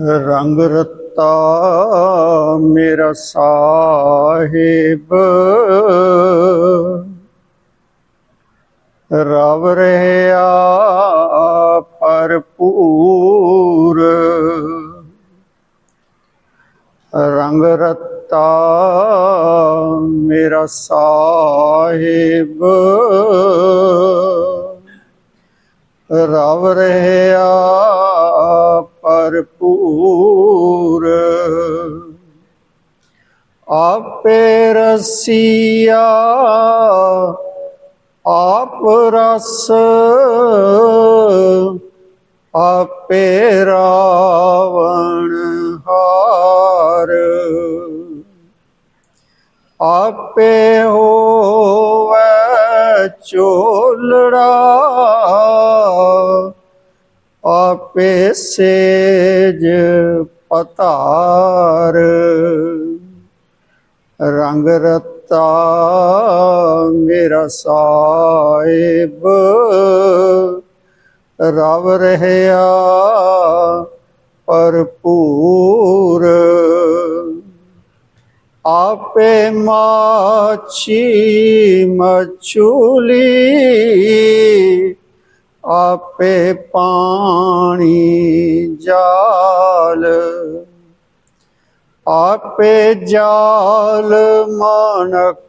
ਰੰਗ ਰਤਾ ਮੇਰਾ ਸਾਹਿਬ। ਰਵ ਰਹਿਆ ਭਰਪੂਰ। ਰੰਗ ਰਤਾ ਮੇਰਾ ਸਾਹਿਬ। ਰਵ ਰਹਿਆ ਭਰਪੂਰ। ਆਪੇ ਰਸੀਆ ਆਪ ਰਸ ਆਪੇ ਰਾਵਣ ਹਾਰ। ਆਪੇ ਹੋਵੇ ਚੋਲੜਾ ਆਪੇ ਸੇਜ ਪਤਾਰ ਰੰਗ ਰਤਾ ਮੇਰਾ ਸਾਹਿਬ ਰਵ ਰਹਿਆ ਭਰਪੂਰ। ਆਪੇ ਮਾਛੀ ਮਛੂਲੀ ਆਪੇ ਪਾਣੀ ਜਾਲ। ਆਪੇ ਜਾਲ ਮਾਨਕੜਾ।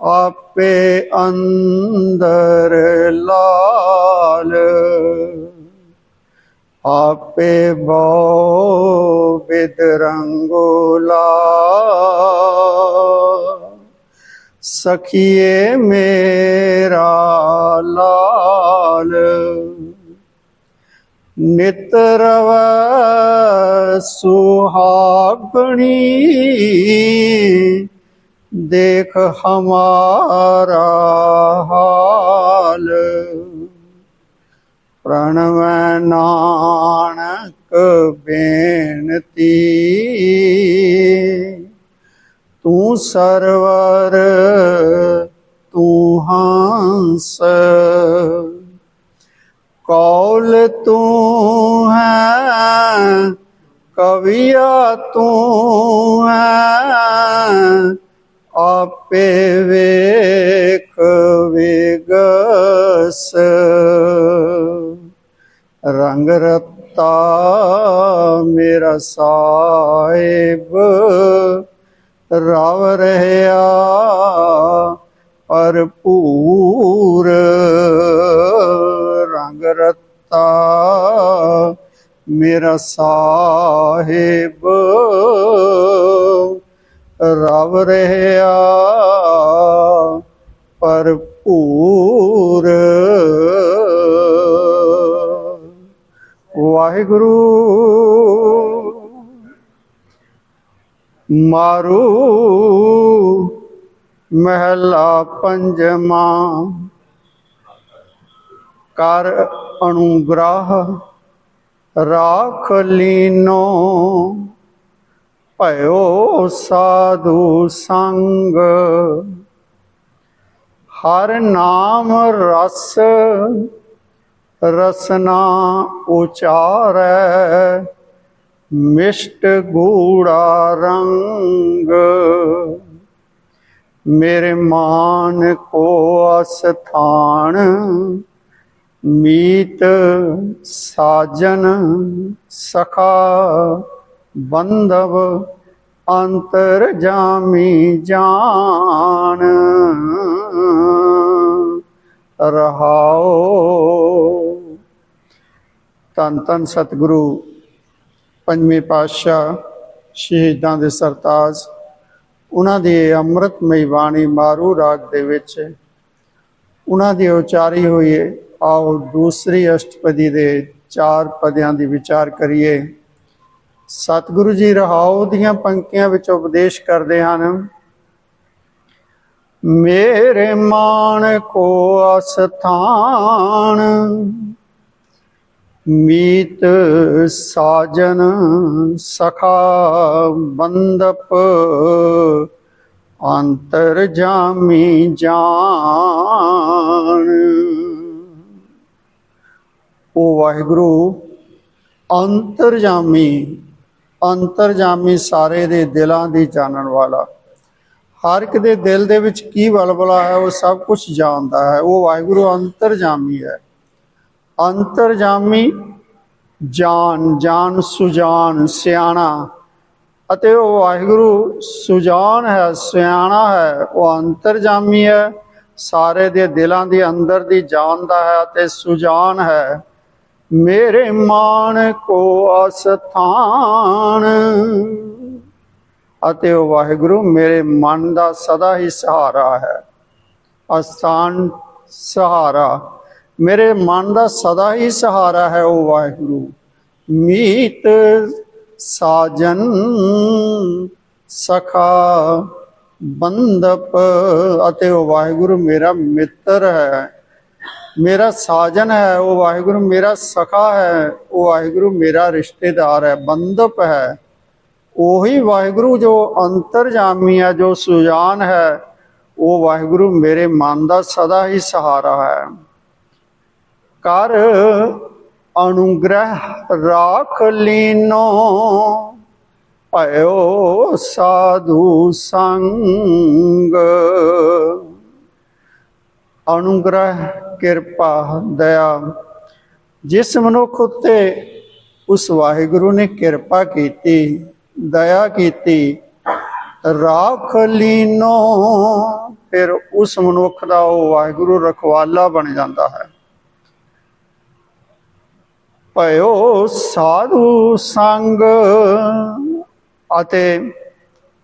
ਆਪੇ ਅੰਦਰ ਲਾਲ। ਆਪੇ ਬੋ ਬਿਦ ਰੰਗੋ ਰੰਗੋਲਾ। ਸਖੀਏ ਮੇਰਾ ਲਾਲ। ਨਿਤਰਵ ਸੁਹਾਗਣੀ। ਦੇਖ ਹਮਾਰਾ ਹਾਲ। ਪ੍ਰਣਵੈ ਨਾਨਕ ਬੇਨਤੀ। ਤੂੰ ਸਰਵਰ, ਤੂੰ ਹੰਸ। ਕੌਲ ਤੂੰ ਹੈ, ਕਵੀਆ ਤੂੰ ਹੈ, ਆਪੇ ਵੇਖ, ਵੇਗਸ। ਰੰਗ ਰਤਾ ਮੇਰਾ ਸਾਹਿਬ ਰਵ ਰਹਿਆ ਭਰਪੂਰ ਰੰਗ ਰਤਾ ਮੇਰਾ ਸਾਹਿਬ। ਰਵ ਰਹਿਆ ਭਰਪੂਰ ਵਾਹਿਗੁਰੂ। ਮਾਰੂ ਮਹਿਲਾ ਪੰਜਵਾ। ਕਰ ਅਨੁਗ੍ਰਹ ਰਾਖ ਲੀਨੋ, ਭਇਓ ਸਾਧੂ ਸੰਗ। ਹਰ ਨਾਮ ਰਸ, ਰਸਨਾ ਉਚਾਰੈ। ਮਿਸ਼ਟ ਗੂੜਾ ਰੰਗ। ਮੇਰੇ ਮਾਨ ਕੋ ਅਸਥਾਨ ਮੀਤ ਸਾਜਨ ਸਖਾ ਬੰਧਵ ਅੰਤਰ ਜਾਮੀ ਜਾਨ। ਰਹਾਓ। ਤਨ ਤਨ ਸਤਿਗੁਰੂ। ਪੰਜਵੇਂ ਪਾਤਸ਼ਾਹ ਸ਼ਹੀਦਾਂ ਦੇ ਸਰਤਾਜ, ਉਹਨਾਂ ਦੀ ਅੰਮ੍ਰਿਤਮਈ ਬਾਣੀ ਮਾਰੂ ਰਾਗ ਦੇ ਵਿੱਚ, ਉਹਨਾਂ ਦੀ ਉਚਾਰੀ ਹੋਈ, ਆਓ ਦੂਸਰੀ ਅਸ਼ਟਪਦੀ ਦੇ ਚਾਰ ਪਦਿਆਂ ਦੀ ਵਿਚਾਰ ਕਰੀਏ। ਸਤਿਗੁਰੂ ਜੀ ਰਹਾਉ ਦੀਆਂ ਪੰਕਤੀਆਂ ਵਿੱਚ ਉਪਦੇਸ਼ ਕਰਦੇ ਹਨ, ਮੇਰੇ ਮਾਨ ਕੋ ਅਸਥਾਨ ਮੀਤ ਸਾਜਨ ਸਖਾ ਬੰਦਪ, ਅੰਤਰ ਜਾਮੀ ਜਾਨ। ਉਹ ਵਾਹਿਗੁਰੂ, ਅੰਤਰ ਅੰਤਰਜਾਮੀ ਅੰਤਰਜਾਮੀ ਸਾਰੇ ਦੇ ਦਿਲਾਂ ਦੀ ਜਾਣਨ ਵਾਲਾ। ਹਰ ਇੱਕ ਦੇ ਦਿਲ ਦੇ ਵਿੱਚ ਕੀ ਬਲਬਲਾ ਹੈ, ਉਹ ਸਭ ਕੁਝ ਜਾਣਦਾ ਹੈ। ਉਹ ਵਾਹਿਗੁਰੂ, ਅੰਤਰ ਜਾਮੀ ਹੈ। ਅੰਤਰਜਾਮੀ ਜਾਨ ਜਾਨ ਸੁਜਾਨ, ਸਿਆਣਾ। ਅਤੇ ਉਹ ਵਾਹਿਗੁਰੂ ਸੁਜਾਨ ਹੈ, ਸਿਆਣਾ ਹੈ, ਉਹ ਅੰਤਰਜਾਮੀ ਹੈ। ਸਾਰੇ ਦੇ ਦਿਲਾਂ ਦੇ ਅੰਦਰ ਦੀ ਜਾਣਦਾ ਹੈ ਅਤੇ ਸੁਜਾਨ ਹੈ। ਮੇਰੇ ਮਾਨ ਕੋ ਅਸਥਾਨ। ਅਤੇ ਉਹ ਵਾਹਿਗੁਰੂ ਮੇਰੇ ਮਨ ਦਾ ਸਦਾ ਹੀ ਸਹਾਰਾ ਹੈ। ਅਸਥਾਨ, ਸਹਾਰਾ। ਮੇਰੇ ਮਨ ਦਾ ਸਦਾ ਹੀ ਸਹਾਰਾ ਹੈ ਉਹ ਵਾਹਿਗੁਰੂ। ਮੀਤ ਸਾਜਨ ਸਖਾ ਬੰਦਪ ਅਤੇ ਉਹ ਵਾਹਿਗੁਰੂ ਮੇਰਾ ਮਿੱਤਰ ਹੈ। ਮੇਰਾ ਸਾਜਨ ਹੈ, ਉਹ ਵਾਹਿਗੁਰੂ ਮੇਰਾ ਸਖਾ ਹੈ, ਉਹ ਵਾਹਿਗੁਰੂ ਮੇਰਾ ਰਿਸ਼ਤੇਦਾਰ ਹੈ ਬੰਦਪ ਹੈ। ਉਹੀ ਵਾਹਿਗੁਰੂ ਜੋ ਅੰਤਰਜਾਮੀ ਹੈ, ਜੋ ਸੁਜਾਨ ਹੈ, ਉਹ ਵਾਹਿਗੁਰੂ ਮੇਰੇ ਮਨ ਦਾ ਸਦਾ ਹੀ ਸਹਾਰਾ ਹੈ। ਕਰ ਅਨੁਗ੍ਰਹ ਰਾਖ ਲੀਨੋ। ਭਇਓ ਸਾਧੂ ਸੰਗ। ਅਨੁਗ੍ਰਹ ਕਿਰਪਾ ਦਇਆ। ਜਿਸ ਮਨੁੱਖ ਉੱਤੇ ਉਸ ਵਾਹਿਗੁਰੂ ਨੇ ਕਿਰਪਾ ਕੀਤੀ, ਦਇਆ ਕੀਤੀ, ਰਾਖ ਲੀਨੋ, ਫਿਰ ਉਸ ਮਨੁੱਖ ਦਾ ਉਹ ਵਾਹਿਗੁਰੂ ਰਖਵਾਲਾ ਬਣ ਜਾਂਦਾ ਹੈ। ਭਇਓ ਸਾਧੂ ਸੰਗ। ਅਤੇ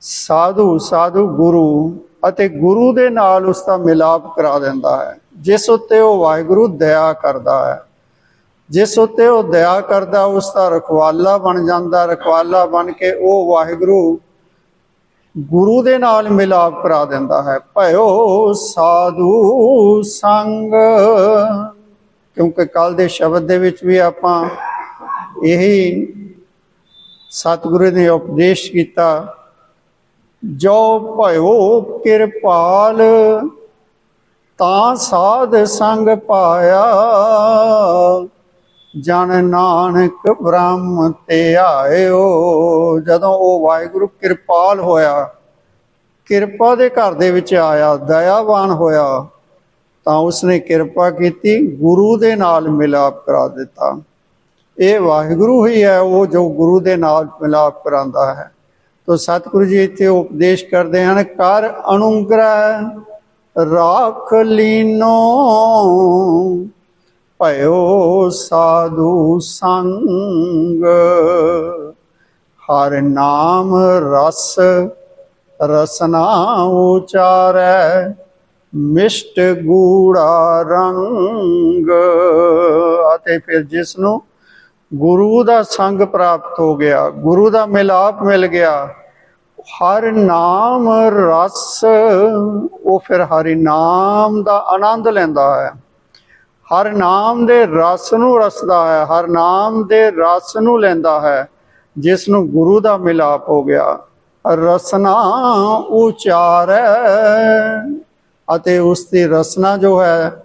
ਸਾਧੂ ਸਾਧੂ ਗੁਰੂ ਅਤੇ ਗੁਰੂ ਦੇ ਨਾਲ ਉਸ ਦਾ ਮਿਲਾਪ ਕਰਾ ਦਿੰਦਾ ਹੈ। ਜਿਸ ਉੱਤੇ ਉਹ ਵਾਹਿਗੁਰੂ ਦਇਆ ਕਰਦਾ ਹੈ। ਜਿਸ ਉੱਤੇ ਉਹ ਦਇਆ ਕਰਦਾ, ਉਸ ਦਾ ਰਖਵਾਲਾ ਬਣ ਜਾਂਦਾ। ਰਖਵਾਲਾ ਬਣ ਕੇ ਉਹ ਵਾਹਿਗੁਰੂ ਗੁਰੂ ਦੇ ਨਾਲ ਮਿਲਾਪ ਕਰਾ ਦਿੰਦਾ ਹੈ। ਭਇਓ ਸਾਧੂ ਸੰਗ। ਕਿਉਂਕਿ ਕੱਲ ਦੇ ਸ਼ਬਦ ਦੇ ਵਿੱਚ ਵੀ ਆਪਾਂ ਇਹੀ ਸਤਿਗੁਰੂ ਨੇ ਉਪਦੇਸ਼ ਕੀਤਾ, ਜੋ ਭਇਓ ਕਿਰਪਾਲ, ਤਾਂ ਸਾਧ ਸੰਗ ਪਾਇਆ। ਜਨ ਨਾਨਕ ਬ੍ਰਹਮ ਤੇ ਆਇਓ। ਜਦੋਂ ਉਹ ਵਾਹਿਗੁਰੂ ਕਿਰਪਾਲ ਹੋਇਆ, ਕਿਰਪਾ ਦੇ ਘਰ ਦੇ ਵਿੱਚ ਆਇਆ, ਦਇਆਵਾਨ ਹੋਇਆ ਤਾਂ ਉਸਨੇ ਕਿਰਪਾ ਕੀਤੀ, ਗੁਰੂ ਦੇ ਨਾਲ ਮਿਲਾਪ ਕਰਾ ਦਿੱਤਾ। ਇਹ ਵਾਹਿਗੁਰੂ ਹੀ ਹੈ, ਉਹ ਜੋ ਗੁਰੂ ਦੇ ਨਾਲ ਮਿਲਾਪ ਕਰਾਂਦਾ ਹੈ। ਤੋ ਸਤਿਗੁਰੂ ਜੀ ਇੱਥੇ ਉਪਦੇਸ਼ ਕਰਦੇ ਹਨ, ਕਰ ਅਨੁਗ੍ਰਹ ਰਾਖ ਲੀਨੋ, ਭਇਓ ਸਾਧੂ ਸੰਗ। ਹਰ ਨਾਮ ਰਸ, ਰਸਨਾ ਉਚਾਰੈ ਮਿਸ਼ਟ ਗੂੜਾ ਰੰਗ ਅਤੇ ਫਿਰ ਜਿਸ ਨੂੰ ਗੁਰੂ ਦਾ ਸੰਗ ਪ੍ਰਾਪਤ ਹੋ ਗਿਆ, ਗੁਰੂ ਦਾ ਮਿਲਾਪ ਮਿਲ ਗਿਆ, ਹਰ ਨਾਮ ਰਸ, ਉਹ ਫਿਰ ਹਰੀ ਨਾਮ ਦਾ ਆਨੰਦ ਲੈਂਦਾ ਹੈ। ਹਰ ਨਾਮ ਦੇ ਰਸ ਨੂੰ ਰਸਦਾ ਹੈ, ਹਰ ਨਾਮ ਦੇ ਰਸ ਨੂੰ ਲੈਂਦਾ ਹੈ ਜਿਸ ਨੂੰ ਗੁਰੂ ਦਾ ਮਿਲਾਪ ਹੋ ਗਿਆ। ਰਸਨਾ ਉਚਾਰੈ ਅਤੇ ਉਸ ਦੀ ਰਸਨਾ ਜੋ ਹੈ,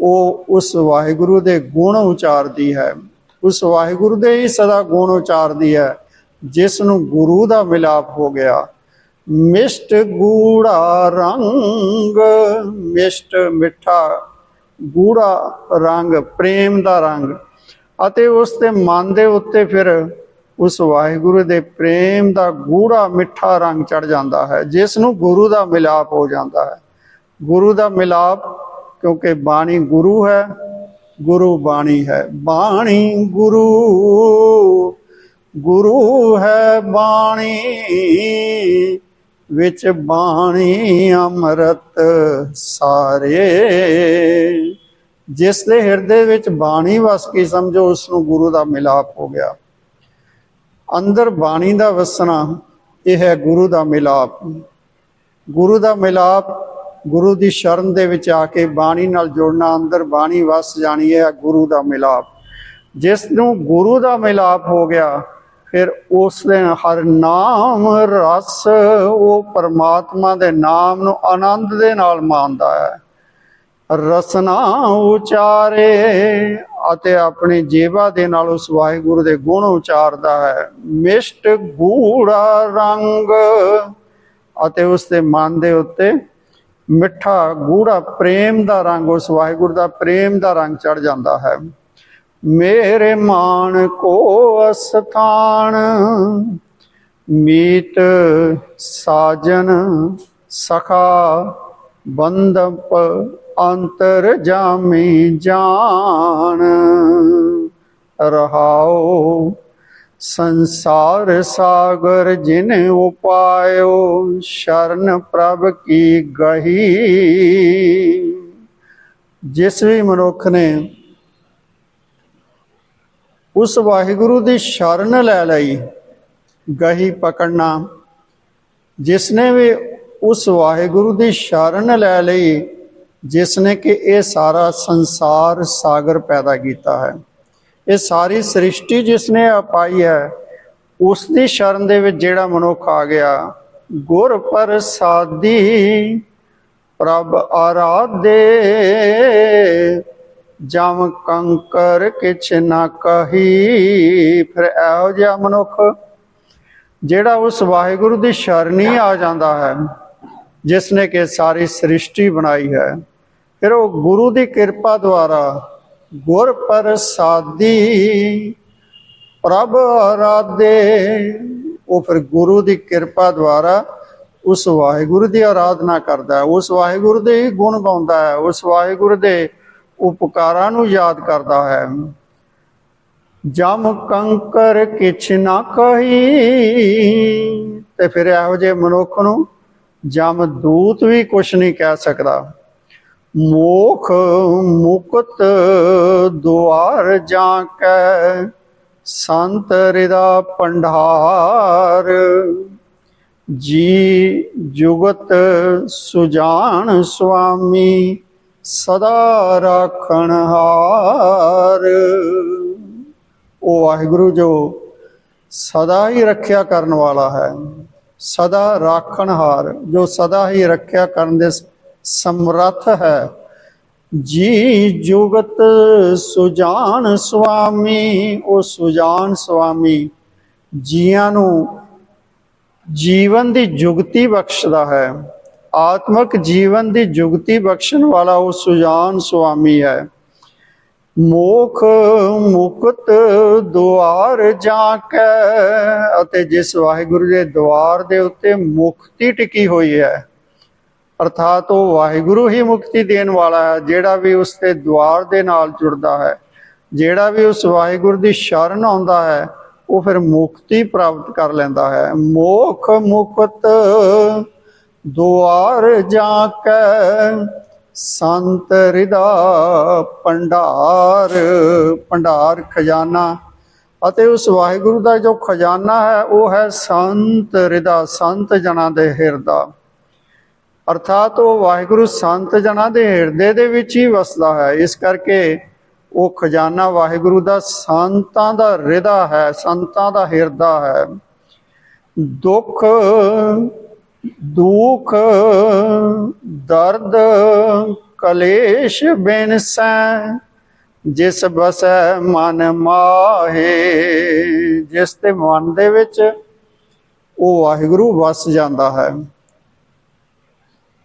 ਉਹ ਉਸ ਵਾਹਿਗੁਰੂ ਦੇ ਗੁਣ ਉਚਾਰਦੀ ਹੈ। ਉਸ ਵਾਹਿਗੁਰੂ ਦੇ ਹੀ ਸਦਾ ਗੁਣ ਉਚਾਰਦੀ ਹੈ ਜਿਸ ਨੂੰ ਗੁਰੂ ਦਾ ਮਿਲਾਪ ਹੋ ਗਿਆ। ਮਿਸ਼ਟ ਗੂੜਾ ਰੰਗ, ਮਿਸ਼ਟ ਮਿੱਠਾ ਗੂੜਾ ਰੰਗ, ਪ੍ਰੇਮ ਦਾ ਰੰਗ। ਅਤੇ ਉਸ ਦੇ ਮਨ ਦੇ ਉੱਤੇ ਫਿਰ ਉਸ ਵਾਹਿਗੁਰੂ ਦੇ ਪ੍ਰੇਮ ਦਾ ਗੂੜਾ ਮਿੱਠਾ ਰੰਗ ਚੜ ਜਾਂਦਾ ਹੈ ਜਿਸ ਨੂੰ ਗੁਰੂ ਦਾ ਮਿਲਾਪ ਹੋ ਜਾਂਦਾ ਹੈ। ਗੁਰੂ ਦਾ ਮਿਲਾਪ, ਕਿਉਂਕਿ ਬਾਣੀ ਗੁਰੂ ਹੈ, ਗੁਰੂ ਬਾਣੀ ਹੈ, ਬਾਣੀ ਗੁਰੂ ਗੁਰੂ ਹੈ ਬਾਣੀ, ਵਿੱਚ ਬਾਣੀ ਅੰਮ੍ਰਿਤ ਸਾਰੇ। ਜਿਸ ਦੇ ਹਿਰਦੇ ਵਿੱਚ ਬਾਣੀ ਵਸ ਗਈ, ਸਮਝੋ ਉਸ ਨੂੰ ਗੁਰੂ ਦਾ ਮਿਲਾਪ ਹੋ ਗਿਆ। ਅੰਦਰ ਬਾਣੀ ਦਾ ਵਸਣਾ, ਇਹ ਹੈ ਗੁਰੂ ਦਾ ਮਿਲਾਪ। ਗੁਰੂ ਦਾ ਮਿਲਾਪ ਗੁਰੂ ਦੀ ਸ਼ਰਨ ਦੇ ਵਿੱਚ ਆ ਕੇ ਬਾਣੀ ਨਾਲ ਜੁੜਨਾ, ਅੰਦਰ ਬਾਣੀ ਵਸ ਜਾਣੀ ਹੈ, ਗੁਰੂ ਦਾ ਮਿਲਾਪ। ਜਿਸ ਨੂੰ ਗੁਰੂ ਦਾ ਮਿਲਾਪ ਹੋ ਗਿਆ, ਫਿਰ ਉਸ ਦੇ ਹਰ ਨਾਮ ਰਸ ਉਹ ਪਰਮਾਤਮਾ ਦੇ ਨਾਮ ਨੂੰ ਆਨੰਦ ਦੇ ਨਾਲ ਮਾਣਦਾ ਹੈ। ਰਸਨਾ ਉਚਾਰੇ ਅਤੇ ਆਪਣੇ ਜੀਵਾ ਦੇ ਨਾਲ ਉਸ ਵਾਹਿਗੁਰੂ ਦੇ ਗੁਣ ਉਚਾਰਦਾ ਹੈ। ਮਿਸ਼ਟ ਗੂੜਾ ਰੰਗ ਅਤੇ ਉਸ ਦੇ ਮਨ ਦੇ ਉੱਤੇ ਮਿੱਠਾ ਗੂੜਾ ਪ੍ਰੇਮ ਦਾ ਰੰਗ, ਉਸ ਵਾਹਿਗੁਰੂ ਦਾ ਪ੍ਰੇਮ ਦਾ ਰੰਗ ਚੜ ਜਾਂਦਾ ਹੈ। ਮੇਰੇ ਮਾਨ ਕੋ ਅਸਥਾਨ, ਮੀਤ ਸਾਜਨ ਸਖਾ ਬੰਦਪ ਅੰਤਰ ਜਾਮੀ ਜਾਣ ਰਹਾਓ ਸੰਸਾਰ ਸਾਗਰ ਜਿਨ ਉਪਾਇਓ, ਸ਼ਰਨ ਪ੍ਰਭ ਕੀ ਗਹੀ। ਜਿਸ ਵੀ ਮਨੁੱਖ ਨੇ ਉਸ ਵਾਹਿਗੁਰੂ ਦੀ ਸ਼ਰਨ ਲੈ ਲਈ, ਗਹੀ ਪਕੜਨਾ, ਜਿਸ ਨੇ ਵੀ ਉਸ ਵਾਹਿਗੁਰੂ ਦੀ ਸ਼ਰਨ ਲੈ ਲਈ, ਜਿਸ ਨੇ ਕਿ ਇਹ ਸਾਰਾ ਸੰਸਾਰ ਸਾਗਰ ਪੈਦਾ ਕੀਤਾ ਹੈ। ਇਹ ਸਾਰੀ ਸ੍ਰਿਸ਼ਟੀ ਜਿਸ ਨੇ ਅਪਾਈ ਹੈ ਉਸ ਦੀ ਸ਼ਰਨ ਦੇ ਵਿੱਚ ਜਿਹੜਾ ਮਨੁੱਖ ਆ ਗਿਆ, ਗੁਰ ਪ੍ਰਸਾਦੀ ਪ੍ਰਭ ਆਰਾਧੇ। ਜਮ ਕੰਕਰ ਕਿਛ ਨਾ ਕਹੀ, ਫਿਰ ਇਹੋ ਜਿਹਾ ਮਨੁੱਖ, ਜਿਹੜਾ ਉਸ ਵਾਹਿਗੁਰੂ ਦੀ ਸ਼ਰਣੀ ਆ ਜਾਂਦਾ ਹੈ ਜਿਸ ਨੇ ਕਿ ਸਾਰੀ ਸ੍ਰਿਸ਼ਟੀ ਬਣਾਈ ਹੈ। ਫਿਰ ਉਹ ਗੁਰੂ ਦੀ ਕਿਰਪਾ ਦੁਆਰਾ ਗੁਰ ਪ੍ਰਸਾਦੀ, ਪ੍ਰਭ ਆਰਾਧੇ। ਉਹ ਫਿਰ ਗੁਰੂ ਦੀ ਕਿਰਪਾ ਦੁਆਰਾ ਉਸ ਵਾਹਿਗੁਰੂ ਦੀ ਆਰਾਧਨਾ ਕਰਦਾ ਹੈ। ਉਸ ਵਾਹਿਗੁਰੂ ਦੇ ਹੀ ਗੁਣ ਗਾਉਂਦਾ ਹੈ। ਉਸ ਵਾਹਿਗੁਰੂ ਦੇ ਉਪਕਾਰਾਂ ਨੂੰ ਯਾਦ ਕਰਦਾ ਹੈ। ਜਮ ਕੰਕਰ ਕਿਛ ਨਾ ਕਹੀ, ਤੇ ਫਿਰ ਇਹੋ ਜਿਹੇ ਮਨੁੱਖ ਨੂੰ ਜਮ ਦੂਤ ਵੀ ਕੁਛ ਨਹੀਂ ਕਹਿ ਸਕਦਾ। ਮੋਖ ਮੁਕਤ ਦੁਆਰ ਜਾਂ ਕੈ ਸੰਤ ਰਿਦਾ ਪੰਡਾਰ। ਜੀ ਜੁਗਤ ਸੁਜਾਨ ਸੁਆਮੀ, ਸਦਾ ਰਾਖਣ ਹਾਰ। ਉਹ ਵਾਹਿਗੁਰੂ ਜੋ, ਸਦਾ ਹੀ ਰੱਖਿਆ ਕਰਨ ਵਾਲਾ ਹੈ, ਸਦਾ ਰਾਖਣ ਹਾਰ। ਜੋ ਸਦਾ ਹੀ ਰੱਖਿਆ ਕਰਨ ਦੇ ਸਮਰੱਥ ਹੈ। ਜੀ ਜੁਗਤ ਸੁਜਾਨ ਸੁਆਮੀ, ਉਹ ਸੁਜਾਨ ਸੁਆਮੀ ਜੀਆਂ ਨੂੰ ਜੀਵਨ ਦੀ ਜੁਗਤੀ ਬਖਸ਼ਦਾ ਹੈ। ਆਤਮਿਕ ਜੀਵਨ ਦੀ ਜੁਗਤੀ ਬਖਸ਼ਣ ਵਾਲਾ ਉਹ ਸੁਜਾਨ ਸੁਆਮੀ ਹੈ। ਮੋਖ ਮੁਕਤ ਦੁਆਰ ਜਾ ਕੇ ਅਤੇ ਜਿਸ ਵਾਹਿਗੁਰੂ ਦੇ ਦੁਆਰ ਦੇ ਉੱਤੇ ਮੁਕਤੀ ਟਿਕੀ ਹੋਈ ਹੈ। ਅਰਥਾਤ ਉਹ ਵਾਹਿਗੁਰੂ ਹੀ ਮੁਕਤੀ ਦੇਣ ਵਾਲਾ ਹੈ, ਜਿਹੜਾ ਵੀ ਉਸ ਦੇ ਦੁਆਰ ਦੇ ਨਾਲ ਜੁੜਦਾ ਹੈ। ਜਿਹੜਾ ਵੀ ਉਸ ਵਾਹਿਗੁਰੂ ਦੀ ਸ਼ਰਨ ਆਉਂਦਾ ਹੈ, ਉਹ ਫਿਰ ਮੁਕਤੀ ਪ੍ਰਾਪਤ ਕਰ ਲੈਂਦਾ ਹੈ। ਮੋਖ ਮੁਕਤ ਦੁਆਰ ਜਾ ਕੇ ਸੰਤ ਰਿਦਾ ਭੰਡਾਰ ਭੰਡਾਰ ਖਜ਼ਾਨਾ। ਅਤੇ ਉਸ ਵਾਹਿਗੁਰੂ ਦਾ ਜੋ ਖਜ਼ਾਨਾ ਹੈ, ਉਹ ਹੈ ਸੰਤ ਰਿਦਾ, ਸੰਤ ਜਨਾਂ ਦੇ ਹਿਰਦਾ। ਅਰਥਾਤ ਉਹ ਵਾਹਿਗੁਰੂ ਸੰਤ ਜਨਾਂ ਦੇ ਹਿਰਦੇ ਦੇ ਵਿੱਚ ਹੀ ਵਸਦਾ ਹੈ। ਇਸ ਕਰਕੇ ਉਹ ਖਜ਼ਾਨਾ ਵਾਹਿਗੁਰੂ ਦਾ, ਸੰਤਾਂ ਦਾ ਹਿਰਦਾ ਹੈ, ਸੰਤਾਂ ਦਾ ਹਿਰਦਾ ਹੈ। ਦੁੱਖ ਦੁੱਖ, ਦਰਦ, ਕਲੇਸ਼ ਬਿਨਸੈ ਜਿਸ ਬਸੈ ਮਨ ਮਾਹੇ, ਜਿਸ ਤੇ ਮਨ ਦੇ ਵਿੱਚ ਉਹ ਵਾਹਿਗੁਰੂ ਵਸ ਜਾਂਦਾ ਹੈ।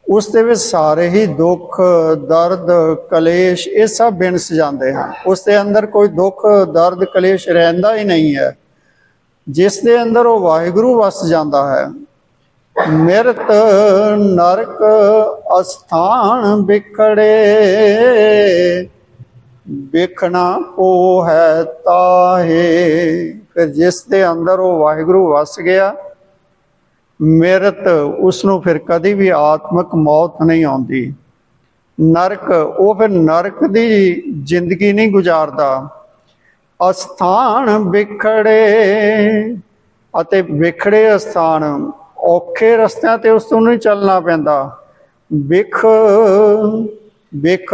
ਉਸ ਦੇ ਵਿੱਚ ਸਾਰੇ ਹੀ ਦੁੱਖ, ਦਰਦ, ਕਲੇਸ਼, ਇਹ ਸਭ ਬਿਨਸ ਜਾਂਦੇ ਹਨ। ਉਸ ਦੇ ਅੰਦਰ ਕੋਈ ਦੁੱਖ, ਦਰਦ, ਕਲੇਸ਼ ਰਹਿੰਦਾ ਹੀ ਨਹੀਂ ਹੈ। ਜਿਸ ਦੇ ਅੰਦਰ ਉਹ ਵਾਹਿਗੁਰੂ ਵਸ ਜਾਂਦਾ ਹੈ। ਮਿਰਤ ਨਰਕ ਅਸਥਾਨ ਵਿਖੜੇ, ਵੇਖਣਾ ਉਹ ਹੈ ਤਾਹੇ। ਫਿਰ ਜਿਸ ਦੇ ਅੰਦਰ ਉਹ ਵਾਹਿਗੁਰੂ ਵਸ ਗਿਆ ਮਿਰਤ ਉਸ ਨੂੰ ਫਿਰ ਕਦੀ ਵੀ ਆਤਮਿਕ ਮੌਤ ਨਹੀਂ ਆਉਂਦੀ। ਨਰਕ, ਉਹ ਫਿਰ ਨਰਕ ਦੀ ਜ਼ਿੰਦਗੀ ਨਹੀਂ ਗੁਜ਼ਾਰਦਾ। ਅਸਥਾਨ ਵਿਖੜੇ ਅਤੇ ਵਿਖੜੇ ਅਸਥਾਨ, ਔਖੇ ਰਸਤਿਆਂ ਤੇ ਉਸ ਨੂੰ ਨਹੀਂ ਚੱਲਣਾ ਪੈਂਦਾ। ਵਿਖ ਵਿਖ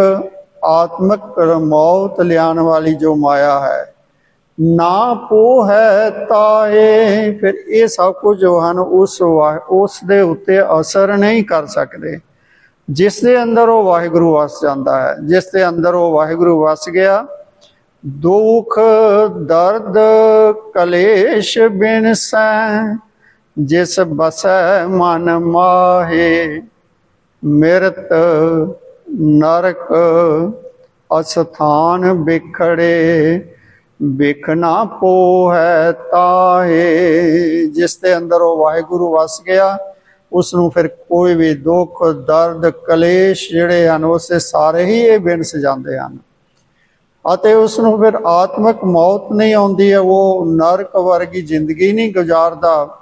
ਆਤਮਿਕ ਮੌਤ ਲਿਆਉਣ ਵਾਲੀ ਜੋ ਮਾਇਆ ਹੈ। ਨਾ ਪੋ ਹੈ ਤਾਏ। ਫਿਰ ਇਹ ਸਭ ਕੁਝ ਜੋ ਹਨ ਉਸ ਵਾ- ਉਸ ਦੇ ਉੱਤੇ ਅਸਰ ਨਹੀਂ ਕਰ ਸਕਦੇ। ਜਿਸ ਦੇ ਅੰਦਰ ਉਹ ਵਾਹਿਗੁਰੂ ਵਸ ਜਾਂਦਾ ਹੈ, ਜਿਸ ਦੇ ਅੰਦਰ ਉਹ ਵਾਹਿਗੁਰੂ ਵਸ ਗਿਆ, ਦੁਖ, ਦਰਦ, ਕਲੇਸ਼ ਬਿਨ ਸੈ ਜਿਸ ਬਸੈ ਮਨ ਮਾਹੇ, ਮਿਰਤ ਨਰਕ ਅਸਥਾਨ ਵਿਖੜੇ ਵੇਖਣਾ ਪੋ ਹੈ ਤਾਹੇ, ਜਿਸ ਦੇ ਅੰਦਰ ਉਹ ਵਾਹਿਗੁਰੂ ਵਸ ਗਿਆ ਉਸ ਨੂੰ ਫਿਰ ਕੋਈ ਵੀ ਦੁੱਖ, ਦਰਦ, ਕਲੇਸ਼ ਜਿਹੜੇ ਹਨ, ਉਸੇ ਸਾਰੇ ਹੀ ਇਹ ਬਿਨਸ ਜਾਂਦੇ ਹਨ। ਅਤੇ ਉਸ ਨੂੰ ਫਿਰ ਆਤਮਿਕ ਮੌਤ ਨਹੀਂ ਆਉਂਦੀ ਹੈ, ਉਹ ਨਰਕ ਵਰਗੀ ਜ਼ਿੰਦਗੀ ਨਹੀਂ ਗੁਜ਼ਾਰਦਾ।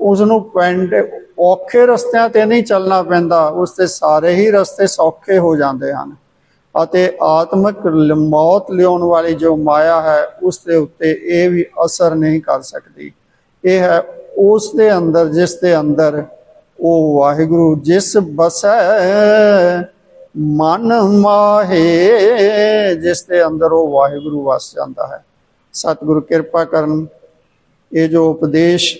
ਉਸ ਨੂੰ ਪਿੰਡ ਔਖੇ ਰਸਤਿਆਂ ਤੇ ਨਹੀਂ ਚੱਲਣਾ ਪੈਂਦਾ ਉਸ ਤੇ ਸਾਰੇ ਹੀ ਰਸਤੇ ਸੌਖੇ ਹੋ ਜਾਂਦੇ ਹਨ। ਅਤੇ ਆਤਮਿਕ ਮੌਤ ਲਿਆਉਣ ਵਾਲੀ ਜੋ ਮਾਇਆ ਹੈ, ਉਸ ਦੇ ਉੱਤੇ ਇਹ ਵੀ ਅਸਰ ਨਹੀਂ ਕਰ ਸਕਦੀ। ਇਹ ਹੈ ਉਸ ਦੇ ਅੰਦਰ ਜਿਸ ਦੇ ਅੰਦਰ ਉਹ ਵਾਹਿਗੁਰੂ ਜਿਸ ਬਸੈ ਮਨ ਮਾਹੇ, ਜਿਸ ਦੇ ਅੰਦਰ ਉਹ ਵਾਹਿਗੁਰੂ ਵਸ ਜਾਂਦਾ ਹੈ। ਸਤਿਗੁਰੂ ਕਿਰਪਾ ਕਰਨ, ਇਹ ਜੋ ਉਪਦੇਸ਼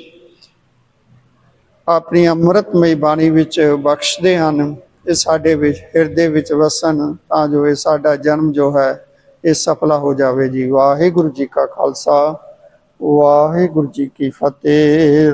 ਆਪਣੀ ਅੰਮ੍ਰਿਤਮਈ ਬਾਣੀ ਵਿੱਚ ਬਖਸ਼ਦੇ ਹਨ ਇਹ ਸਾਡੇ ਵਿੱਚ ਹਿਰਦੇ ਵਿੱਚ ਵਸਣ ਤਾਂ ਜੋ ਇਹ ਸਾਡਾ ਜਨਮ ਜੋ ਹੈ, ਇਹ ਸਫਲਾ ਹੋ ਜਾਵੇ ਜੀ। ਵਾਹਿਗੁਰੂ ਜੀ ਕਾ ਖਾਲਸਾ, ਵਾਹਿਗੁਰੂ ਜੀ ਕੀ ਫਤਿਹ।